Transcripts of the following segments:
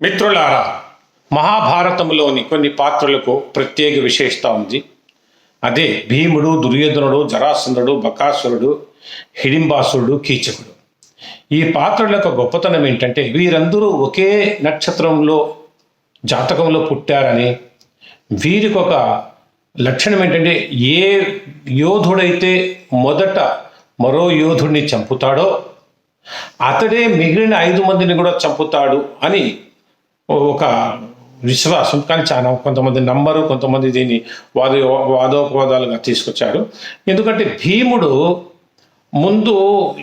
మిత్రులారా మహాభారతంలోని కొన్ని పాత్రలకు ప్రత్యేక విశేషత ఉంది. అదే భీముడు దుర్యోధనుడు జరాసంధుడు బకాసురుడు హిడింబాసురుడు కీచకుడు. ఈ పాత్రల యొక్క గొప్పతనం ఏంటంటే వీరందరూ ఒకే నక్షత్రంలో జాతకంలో పుట్టారని వీరికి ఒక లక్షణం ఏంటంటే ఏ యోధుడైతే మొదట మరో యోధుడిని చంపుతాడో అతడే మిగిలిన ఐదు మందిని కూడా చంపుతాడు అని ఒక విశ్వాసం కానీ చాలా కొంతమంది నమ్మరు కొంతమంది దీన్ని వాద వాదోపవాదాలుగా తీసుకొచ్చారు ఎందుకంటే భీముడు ముందు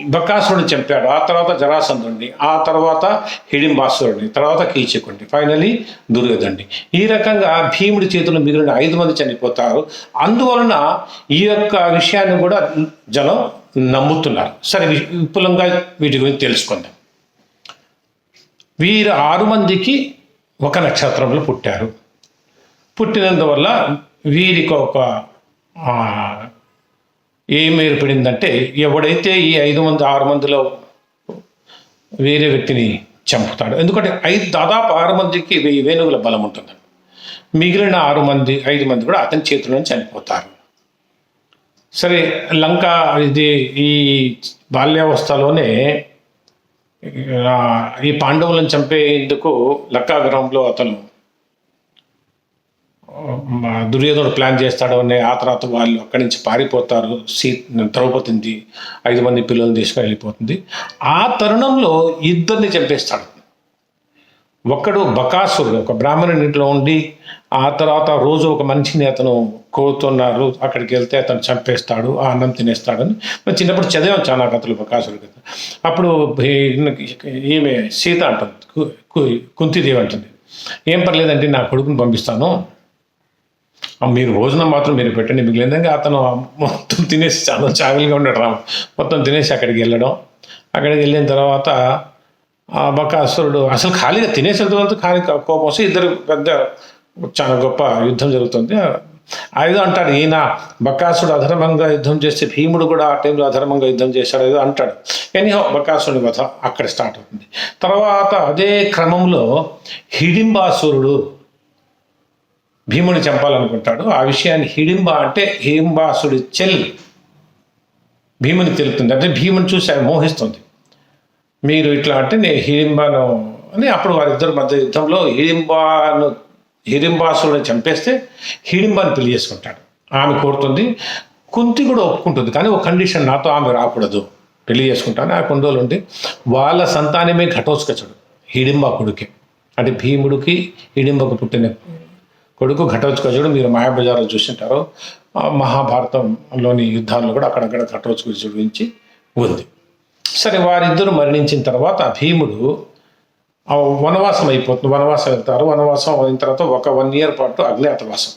బకాసురుడిని చంపాడు ఆ తర్వాత జరాసంధుడిని ఆ తర్వాత హిడింబాసురుడిని తర్వాత కీచకుడిని ఫైనలీ దుర్యోధండి ఈ రకంగా భీముడి చేతులు మిగిలిన ఐదు మంది చనిపోతారు. అందువలన ఈ యొక్క విషయాన్ని కూడా జనం నమ్ముతున్నారు. సరే విపులంగా వీటి గురించి తెలుసుకుందాం. వీరు ఆరు మందికి ఒక నక్షత్రంలో పుట్టారు. పుట్టినందువల్ల వీరికి ఒక ఏం ఏర్పడిందంటే ఎవడైతే ఈ ఐదు మంది ఆరు మందిలో వేరే వ్యక్తిని చంపుతాడు ఎందుకంటే ఐదు దాదాపు ఆరు మందికి వెయ్యి వేణువుల బలం ఉంటుంది. మిగిలిన ఆరు మంది ఐదు మంది కూడా అతని చేతిలోనే చనిపోతారు. సరే లంక ఇది ఈ బాల్యావస్థలోనే ఈ పాండవులను చంపేందుకు లక్కాగ్రహంలో అతను దుర్యోధనుడు ప్లాన్ చేస్తాడు అనే ఆ తర్వాత వాళ్ళు అక్కడి నుంచి పారిపోతారు. సీ ద్రౌపదిని ఐదు మంది పిల్లల్ని తీసుకుని వెళ్ళిపోతుంది ఆ తరుణంలో ఇద్దరిని చంపేస్తాడు. ఒక్కడు బకాసురుడు ఒక బ్రాహ్మణుని ఇంట్లో ఉండి ఆ తర్వాత రోజు ఒక మనిషిని అతను కోరుతున్నారు అక్కడికి వెళ్తే అతను చంపేస్తాడు ఆ అన్నం తినేస్తాడని మరి చిన్నప్పుడు చదివాం చాలా కథలు బకాసురు కథ. అప్పుడు ఈమె సీత అంటుంది కు- కుంతిదేవి అంటుంది ఏం పర్లేదంటే నా కొడుకుని పంపిస్తాను. మీరు భోజనం మాత్రం మీరు పెట్టండి మిగిలిందంగా అతను మొత్తం తినేసి చాలా చాగలిగా ఉన్నాడు రామ్. మొత్తం తినేసి అక్కడికి వెళ్ళడం. అక్కడికి వెళ్ళిన తర్వాత ఆ బకాసురుడు అసలు ఖాళీగా తినేసి వెళ్తున్నంత ఖాళీ కోపం వస్తే ఇద్దరు పెద్ద చాలా గొప్ప యుద్ధం జరుగుతుంది. ఏదో అంటాడు ఈయన బకాసుడు అధర్మంగా యుద్ధం చేస్తే భీముడు కూడా ఆ టైంలో అధర్మంగా యుద్ధం చేశాడు ఏదో అంటాడు. ఎనీహో బకాసుడి కథ అక్కడ స్టార్ట్ అవుతుంది. తర్వాత అదే క్రమంలో హిడింబాసురుడు భీముని చంపాలనుకుంటాడు. ఆ విషయాన్ని హిడింబ అంటే హిడింబాసుడి చెల్లి భీముని తెలుపుతుంది. అంటే భీముని చూసి మోహిస్తుంది. మీరు ఇట్లా అంటే నేను హిడింబాను అని అప్పుడు వారిద్దరు మధ్య యుద్ధంలో హిడింబాను హిడింబాసులను చంపేస్తే హిడింబాను పెళ్ళి చేసుకుంటాడు ఆమె కోరుతుంది కుంతి కూడా ఒప్పుకుంటుంది కానీ ఒక కండిషన్ నాతో ఆమె రాకూడదు. పెళ్ళి చేసుకుంటాను ఆ కొన్ని రోజులు ఉండి వాళ్ళ సంతానమే ఘటోత్కచుడు హిడింబ కొడుకే. అంటే భీముడికి హిడింబకు పుట్టిన కొడుకు ఘటోత్కచుడు మీరు మాయాబజార్లో చూసింటారు ఆ మహాభారతంలోని యుద్ధాల్లో కూడా అక్కడక్కడ ఘటోత్కచుడు గురించి ఉంది. సరే వారిద్దరూ మరణించిన తర్వాత భీముడు వనవాసం అయిపోతుంది. వనవాసం వెళ్తారు. వనవాసం అయిన తర్వాత ఒక వన్ ఇయర్ పాటు అజ్ఞాతవాసం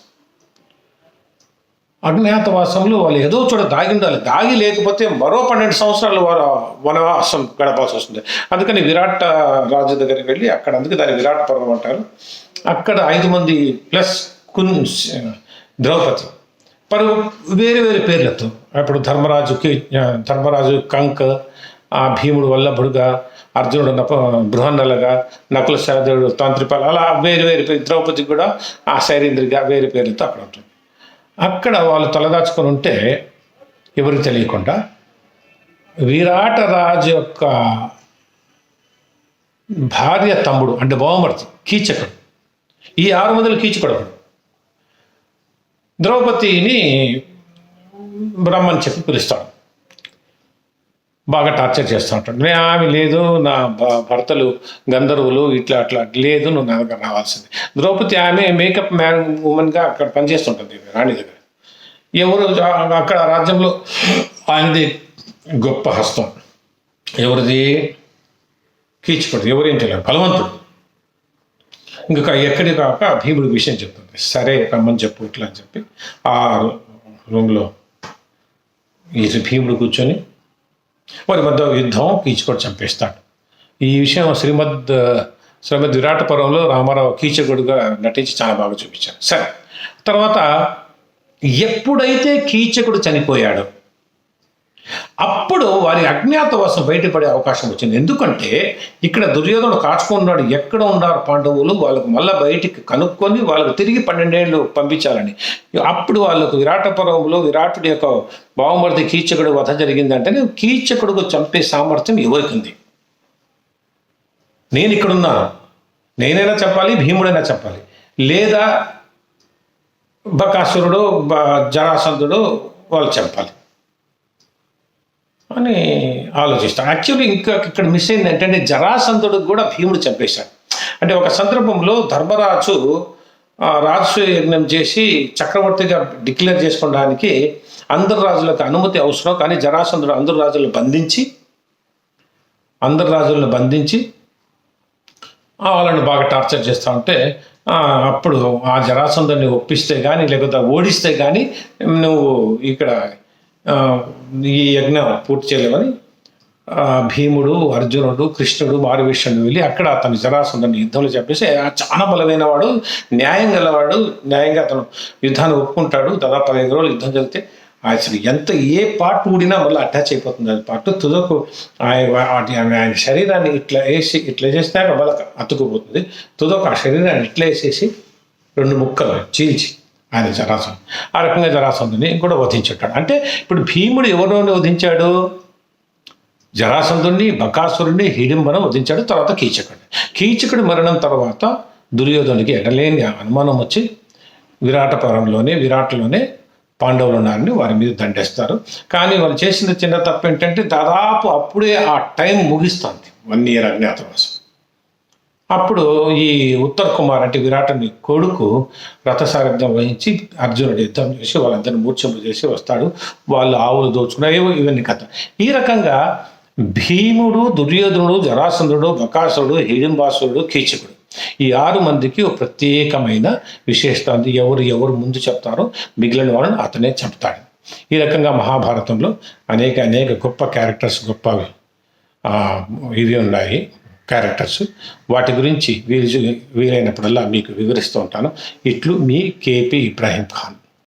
అజ్ఞాతవాసంలో వాళ్ళు ఏదో చోట దాగి ఉండాలి. దాగి లేకపోతే మరో పన్నెండు సంవత్సరాలు వారు వనవాసం గడపాల్సి వస్తుంది. అందుకని విరాట్ రాజు దగ్గరికి వెళ్ళి అక్కడ అందుకే దాన్ని విరాట్ పర్వం అంటారు. అక్కడ ఐదు మంది ప్లస్ కున్ ద్రౌపది. పరు వేరే వేరే పేర్లతో. అప్పుడు ధర్మరాజుకి ధర్మరాజు కంక్ ఆ భీముడు వల్లభుడుగా అర్జునుడు నప బృహన్నలగా నకుల సహదేవుడు తాంత్రిపాల్ అలా వేరు వేరు పేరు ద్రౌపదికి కూడా ఆ శైరేంద్రిగా వేరు పేరుతో అక్కడ ఉంటుంది. అక్కడ వాళ్ళు తలదాచుకొని ఉంటే ఎవరికి తెలియకుండా విరాట రాజు యొక్క భార్య తమ్ముడు అంటే బోమర్తి కీచకుడు. ఈ ఆరు వందలు కీచకుడు ద్రౌపదిని బ్రహ్మని చెప్పి పిలుస్తాడు. బాగా టార్చర్ చేస్తూ ఉంటాడు. నేను ఆమె లేదు నా భ- భర్తలు గంధర్వులు ఇట్లా అట్లా లేదు నువ్వు నా దగ్గర రావాల్సింది. ద్రౌపది ఆమె మేకప్ మ్యాన్ ఉమెన్గా అక్కడ పనిచేస్తుంటుంది రాణి దగ్గర. ఎవరు అక్కడ రాజ్యంలో ఆయనది గొప్ప హస్తం. ఎవరిది? కీచుకుడు ఎవరేం తెలియదు బలవంతుడు. ఇంకా ఎక్కడి కాక భీముడి విషయం చెప్తుంది. సరే రమ్మని చెప్పు ఇట్లా అని చెప్పి ఆ రూమ్లో ఈ భీముడు కూర్చొని వారి మధ్య యుద్ధం కీచకుడు చంపేస్తాడు. ఈ విషయం శ్రీమద్ శ్రీమద్ విరాట పర్వంలో రామారావు కీచకుడుగా నటించి చాలా బాగా చూపించారు. సరే తర్వాత ఎప్పుడైతే కీచకుడు చనిపోయాడో అప్పుడు వారి అజ్ఞాతవాసం బయటపడే అవకాశం వచ్చింది. ఎందుకంటే ఇక్కడ దుర్యోధనుడు కాచుకున్నాడు ఎక్కడ ఉన్నారు పాండవులు? వాళ్ళకు మళ్ళీ బయటికి కనుక్కొని వాళ్ళకు తిరిగి పన్నెండేళ్ళు పంపించాలని. అప్పుడు వాళ్ళకు విరాట పర్వంలో విరాటుడి యొక్క బావమరిది కీచకుడు వధ జరిగిందంటే కీచకుడుకు చంపే సామర్థ్యం ఎవరికింది? నేను ఇక్కడున్నాను నేనైనా చెప్పాలి భీముడైనా చెప్పాలి లేదా బకాసురుడు బ- జరాసంధుడు వాళ్ళు చెప్పాలి అని ఆలోచిస్తాను యాక్చువల్లీ ఇంకా ఇక్కడ మిస్ అయింది ఏంటంటే జరాసంధుడు కూడా భీముడు చంపేశాడు. అంటే ఒక సందర్భంలో ధర్మరాజు రాజు యజ్ఞం చేసి చక్రవర్తిగా డిక్లేర్ చేసుకోవడానికి అందరు రాజులకు అనుమతి అవసరం. కానీ జరాసంధుడు అందరు రాజులను బంధించి అందరు రాజులను బంధించి వాళ్ళని బాగా టార్చర్ చేస్తూ ఉంటే అప్పుడు ఆ జరాసంధుని ఒప్పిస్తే కానీ లేకపోతే ఓడిస్తే కానీ నువ్వు ఇక్కడ ఈ యజ్ఞం పూర్తి చేయలేవని భీముడు అర్జునుడు కృష్ణుడు మారువేషుడు వెళ్ళి అక్కడ అతను జరాసుందని యుద్ధంలో చెప్పేసి చాలా బలమైన వాడు న్యాయం గలవాడు న్యాయంగా అతను యుద్ధాన్ని ఒప్పుకుంటాడు. దాదాపు పదిహేను రోజులు యుద్ధం జరిగితే అసలు ఎంత ఏ పార్ట్ ఊడినా మళ్ళీ అటాచ్ అయిపోతుంది. అది పార్ట్ తుదకు ఆయన ఆయన ఆయన శరీరాన్ని ఇట్లా వేసి ఇట్లా చేసినాక మళ్ళీ అతుకుపోతుంది. తుదకు ఆ శరీరాన్ని ఇట్లా వేసేసి రెండు ముక్కలు చీల్చి ఆయన జరాసం ఆ రకంగా జరాసంధుని కూడా వధించుంటాడు. అంటే ఇప్పుడు భీముడు ఎవరిని వధించాడు? జరాసంధుడిని బకాసురుణ్ణి హిడింబను వధించాడు. తర్వాత కీచకుడు. కీచకుడి మరణం తర్వాత దుర్యోధనుడికి ఎడలేని అనుమానం వచ్చి విరాటపురంలోనే విరాట్లోనే పాండవులు ఉన్నారని వారి మీద దండేస్తారు. కానీ వాళ్ళు చేసిన చిన్న తప్పు ఏంటంటే దాదాపు అప్పుడే ఆ టైం ముగిస్తుంది. వన్ ఇయర్ అజ్ఞాతవాసం అప్పుడు ఈ ఉత్తర్ కుమార్ అంటే విరాటుని కొడుకు రథసారథ్యం వహించి అర్జునుడు యుద్ధం చేసి వాళ్ళందరినీ మూర్ఛంపు చేసి వస్తాడు. వాళ్ళు ఆవులు దోచుకున్నాయేవో ఇవన్నీ కథ. ఈ రకంగా భీముడు దుర్యోధనుడు జరాసంధుడు బకాసురుడు హిడింబాసురుడు కీచకుడు. ఈ ఆరు మందికి ఒక ప్రత్యేకమైన విశేషత ఉంది ఎవరు ఎవరు ముందు చెప్తారో మిగిలిన వాళ్ళని అతనే చెప్తాడు. ఈ రకంగా మహాభారతంలో అనేక అనేక గొప్ప క్యారెక్టర్స్ గొప్ప ఇవి ఉన్నాయి. క్యారెక్టర్స్ వాటి గురించి వీలు వీలైనప్పుడల్లా మీకు వివరిస్తూ ఉంటాను. ఇట్లు మీ కేపీ ఇబ్రాహీం ఖాన్.